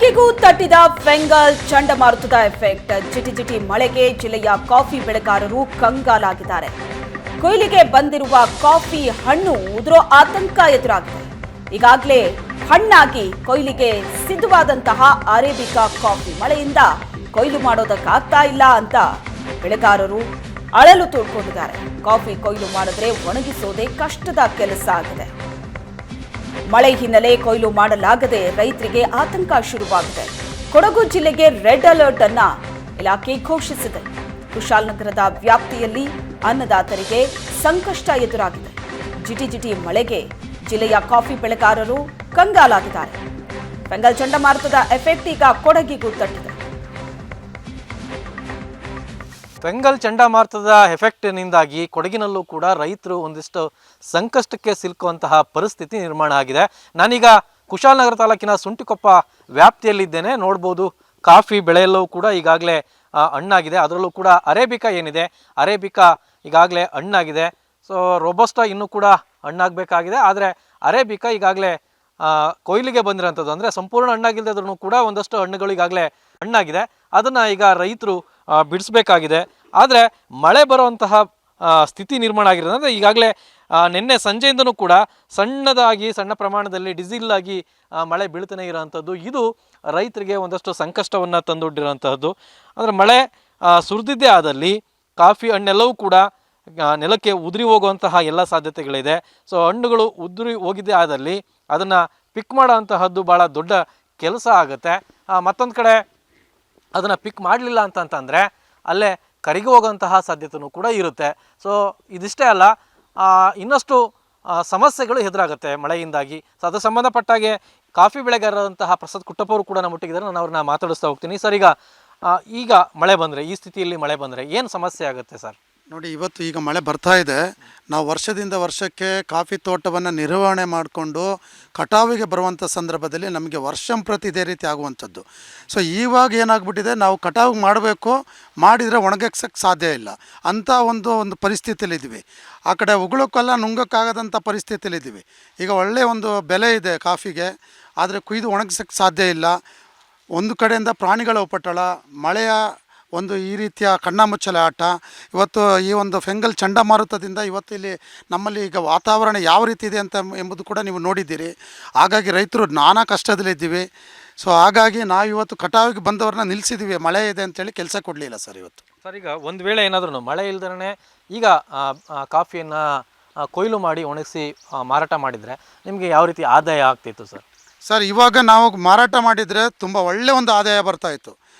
ಕೊಡಗಿಗೂ ತಟ್ಟಿದ ಬೆಂಗಾಲ್ ಚಂಡಮಾರುತದ ಎಫೆಕ್ಟ್. ಜಿಟಿ ಜಿಟಿ ಮಳೆಗೆ ಜಿಲ್ಲೆಯ ಕಾಫಿ ಬೆಳೆಗಾರರು ಕಂಗಾಲಾಗಿದ್ದಾರೆ. ಕೊಯ್ಲಿಗೆ ಬಂದಿರುವ ಕಾಫಿ ಹಣ್ಣು ಉದುರೋ ಆತಂಕ ಎದುರಾಗಿದೆ. ಈಗಾಗಲೇ ಹಣ್ಣಾಗಿ ಕೊಯ್ಲಿಗೆ ಸಿದ್ಧವಾದಂತಹ ಅರೇಬಿಕಾ ಕಾಫಿ ಮಳೆಯಿಂದ ಕೊಯ್ಲು ಮಾಡೋದಕ್ಕಾಗ್ತಾ ಇಲ್ಲ ಅಂತ ಬೆಳೆಗಾರರು ಅಳಲು ತೋಡ್ಕೊಂಡಿದ್ದಾರೆ. ಕಾಫಿ ಕೊಯ್ಲು ಮಾಡಿದ್ರೆ ಒಣಗಿಸೋದೇ ಕಷ್ಟದ ಕೆಲಸ ಆಗಿದೆ. ಮಳೆ ಹಿನ್ನೆಲೆ ಕೊಯ್ಲು ಮಾಡಲಾಗದೆ ರೈತರಿಗೆ ಆತಂಕ ಶುರುವಾಗಿದೆ. ಕೊಡಗು ಜಿಲ್ಲೆಗೆ ರೆಡ್ ಅಲರ್ಟ್ ಅನ್ನ ಇಲಾಖೆ ಘೋಷಿಸಿದೆ. ಕುಶಾಲನಗರದ ವ್ಯಾಪ್ತಿಯಲ್ಲಿ ಅನ್ನದಾತರಿಗೆ ಸಂಕಷ್ಟ ಎದುರಾಗಿದೆ. ಜಿಟಿ ಜಿಟಿ ಮಳೆಗೆ ಜಿಲ್ಲೆಯ ಕಾಫಿ ಬೆಳೆಗಾರರು ಕಂಗಾಲಾಗಿದ್ದಾರೆ. ಬೆಂಗಲ್ ಚಂಡಮಾರುತದ ಎಫೆಕ್ಟ್ ಈಗ ಕೊಡಗಿಗೂ ತಟ್ಟಿದೆ. ಬೆಂಗಲ್ ಚಂಡಮಾರುತದ ಎಫೆಕ್ಟ್ನಿಂದಾಗಿ ಕೊಡಗಿನಲ್ಲೂ ಕೂಡ ರೈತರು ಒಂದಿಷ್ಟು ಸಂಕಷ್ಟಕ್ಕೆ ಸಿಲುಕುವಂತಹ ಪರಿಸ್ಥಿತಿ ನಿರ್ಮಾಣ ಆಗಿದೆ. ನಾನೀಗ ಕುಶಾಲನಗರ ತಾಲೂಕಿನ ಸುಂಟಿಕೊಪ್ಪ ವ್ಯಾಪ್ತಿಯಲ್ಲಿದ್ದೇನೆ. ನೋಡ್ಬೋದು ಕಾಫಿ ಬೆಳೆಯಲ್ಲೂ ಕೂಡ ಈಗಾಗಲೇ ಹಣ್ಣಾಗಿದೆ. ಅದರಲ್ಲೂ ಕೂಡ ಅರೇಬಿಕಾ ಏನಿದೆ? ಅರೇಬಿಕಾ ಈಗಾಗಲೇ ಹಣ್ಣಾಗಿದೆ. ಸೊ, ರೋಬೋಸ್ಟಾ ಇನ್ನೂ ಕೂಡ ಹಣ್ಣಾಗಬೇಕಾಗಿದೆ. ಆದರೆ ಅರೇಬಿಕಾ ಈಗಾಗಲೇ ಕೊಯ್ಲಿಗೆ ಬಂದಿರೋಂಥದ್ದು. ಅಂದರೆ ಸಂಪೂರ್ಣ ಹಣ್ಣಾಗಿಲ್ಲದ್ರೂ ಕೂಡ ಒಂದಷ್ಟು ಹಣ್ಣುಗಳು ಈಗಾಗಲೇ ಹಣ್ಣಾಗಿದೆ. ಅದನ್ನು ಈಗ ರೈತರು ಬಿಡಿಸ್ಬೇಕಾಗಿದೆ. ಆದರೆ ಮಳೆ ಬರುವಂತಹ ಸ್ಥಿತಿ ನಿರ್ಮಾಣ ಆಗಿರೋದಂದರೆ ಈಗಾಗಲೇ ನಿನ್ನೆ ಸಂಜೆಯಿಂದನೂ ಕೂಡ ಸಣ್ಣದಾಗಿ, ಸಣ್ಣ ಪ್ರಮಾಣದಲ್ಲಿ ಡಿಸಿಲ್ಲಾಗಿ ಮಳೆ ಬೀಳ್ತಾನೆ ಇರೋವಂಥದ್ದು ಇದು ರೈತರಿಗೆ ಒಂದಷ್ಟು ಸಂಕಷ್ಟವನ್ನು ತಂದೊಡ್ಡಿರೋಂತಹದ್ದು ಅಂದರೆ ಮಳೆ ಸುರಿದಿದ್ದೇ ಆದಲ್ಲಿ ಕಾಫಿ ಹಣ್ಣೆಲ್ಲವೂ ಕೂಡ ನೆಲಕ್ಕೆ ಉದುರಿ ಹೋಗುವಂತಹ ಎಲ್ಲ ಸಾಧ್ಯತೆಗಳಿದೆ. ಸೊ, ಹಣ್ಣುಗಳು ಉದುರಿ ಹೋಗಿದ್ದೇ ಆದಲ್ಲಿ ಅದನ್ನು ಪಿಕ್ ಮಾಡೋವಂತಹದ್ದು ಭಾಳ ದೊಡ್ಡ ಕೆಲಸ ಆಗುತ್ತೆ. ಮತ್ತೊಂದು ಕಡೆ ಅದನ್ನು ಪಿಕ್ ಮಾಡಲಿಲ್ಲ ಅಂತಂತಂದರೆ ಅಲ್ಲೇ ಕರಿಗೆ ಹೋಗೋಂತಹ ಸಾಧ್ಯತೆಯೂ ಕೂಡ ಇರುತ್ತೆ. ಸೊ ಇದಿಷ್ಟೇ ಅಲ್ಲ ಇನ್ನಷ್ಟು ಸಮಸ್ಯೆಗಳು ಎದುರಾಗುತ್ತೆ ಮಳೆಯಿಂದಾಗಿ. ಸೊ ಅದು ಸಂಬಂಧಪಟ್ಟಾಗೆ ಕಾಫಿ ಬೆಳೆಗಾರರಂತಹ ಪ್ರಸಾದ್ ಕುಟ್ಟಪ್ಪವರು ಕೂಡ ನಮ್ಮ ಒಟ್ಟಿಗಿದ್ದಾರೆ. ನಾನು ಅವ್ರನ್ನ ಮಾತಾಡಿಸ್ತಾ ಹೋಗ್ತೀನಿ. ಸರ್, ಈಗ ಈಗ ಮಳೆ ಬಂದರೆ, ಈ ಸ್ಥಿತಿಯಲ್ಲಿ ಮಳೆ ಬಂದರೆ ಏನು ಸಮಸ್ಯೆ ಆಗುತ್ತೆ ಸರ್? ನೋಡಿ, ಇವತ್ತು ಈಗ ಮಳೆ ಬರ್ತಾ ಇದೆ. ನಾವು ವರ್ಷದಿಂದ ವರ್ಷಕ್ಕೆ ಕಾಫಿ ತೋಟವನ್ನು ನಿರ್ವಹಣೆ ಮಾಡಿಕೊಂಡು ಕಟಾವಿಗೆ ಬರುವಂಥ ಸಂದರ್ಭದಲ್ಲಿ ನಮಗೆ ವರ್ಷಂಪ್ರತಿ ಇದೇ ರೀತಿ ಆಗುವಂಥದ್ದು. ಸೊ ಇವಾಗ ಏನಾಗ್ಬಿಟ್ಟಿದೆ, ನಾವು ಕಟಾವು ಮಾಡಬೇಕು, ಮಾಡಿದರೆ ಒಣಗಕ್ಕೆ ಸಾಧ್ಯ ಇಲ್ಲ. ಅಂಥ ಒಂದು ಒಂದು ಪರಿಸ್ಥಿತಿಯಲ್ಲಿದ್ದೀವಿ. ಆ ಕಡೆ ಉಗುಳಕ್ಕೆಲ್ಲ ನುಂಗಕ್ಕಾಗದಂಥ ಪರಿಸ್ಥಿತಿಯಲ್ಲಿದ್ದೀವಿ. ಈಗ ಒಳ್ಳೆಯ ಒಂದು ಬೆಲೆ ಇದೆ ಕಾಫಿಗೆ, ಆದರೆ ಕುಯ್ದು ಒಣಗಿಸೋಕ್ಕೆ ಸಾಧ್ಯ ಇಲ್ಲ. ಒಂದು ಕಡೆಯಿಂದ ಪ್ರಾಣಿಗಳ ಉಪಟಳ, ಮಳೆಯ ಒಂದು ಈ ರೀತಿಯ ಕಣ್ಣಾಮುಚ್ಚಲೆ ಆಟ ಇವತ್ತು ಈ ಒಂದು ಫೆಂಗಲ್ ಚಂಡಮಾರುತದಿಂದ ಇವತ್ತು ಇಲ್ಲಿ ನಮ್ಮಲ್ಲಿ ಈಗ ವಾತಾವರಣ ಯಾವ ರೀತಿ ಇದೆ ಅಂತ ಎಂಬುದು ಕೂಡ ನೀವು ನೋಡಿದ್ದೀರಿ. ಹಾಗಾಗಿ ರೈತರು ನಾನಾ ಕಷ್ಟದಲ್ಲಿದ್ದೀವಿ ಸೊ ಹಾಗಾಗಿ ನಾವು ಇವತ್ತು ಕಟಾವಿಗೆ ಬಂದವ್ರನ್ನ ನಿಲ್ಲಿಸಿದ್ದೀವಿ. ಮಳೆ ಇದೆ ಅಂತೇಳಿ ಕೆಲಸ ಕೊಡಲಿಲ್ಲ ಸರ್ ಇವತ್ತು. ಸರ್ ಈಗ ಒಂದು ವೇಳೆ ಏನಾದರೂ ಮಳೆ ಇಲ್ದೇ ಈಗ ಕಾಫಿಯನ್ನು ಕೊಯ್ಲು ಮಾಡಿ ಒಣಗಿಸಿ ಮಾರಾಟ ಮಾಡಿದರೆ ನಿಮಗೆ ಯಾವ ರೀತಿ ಆದಾಯ ಆಗ್ತಿತ್ತು ಸರ್? ಸರ್ ಇವಾಗ ನಾವು ಮಾರಾಟ ಮಾಡಿದರೆ ತುಂಬ ಒಳ್ಳೆಯ ಒಂದು ಆದಾಯ ಬರ್ತಾ ಇತ್ತು.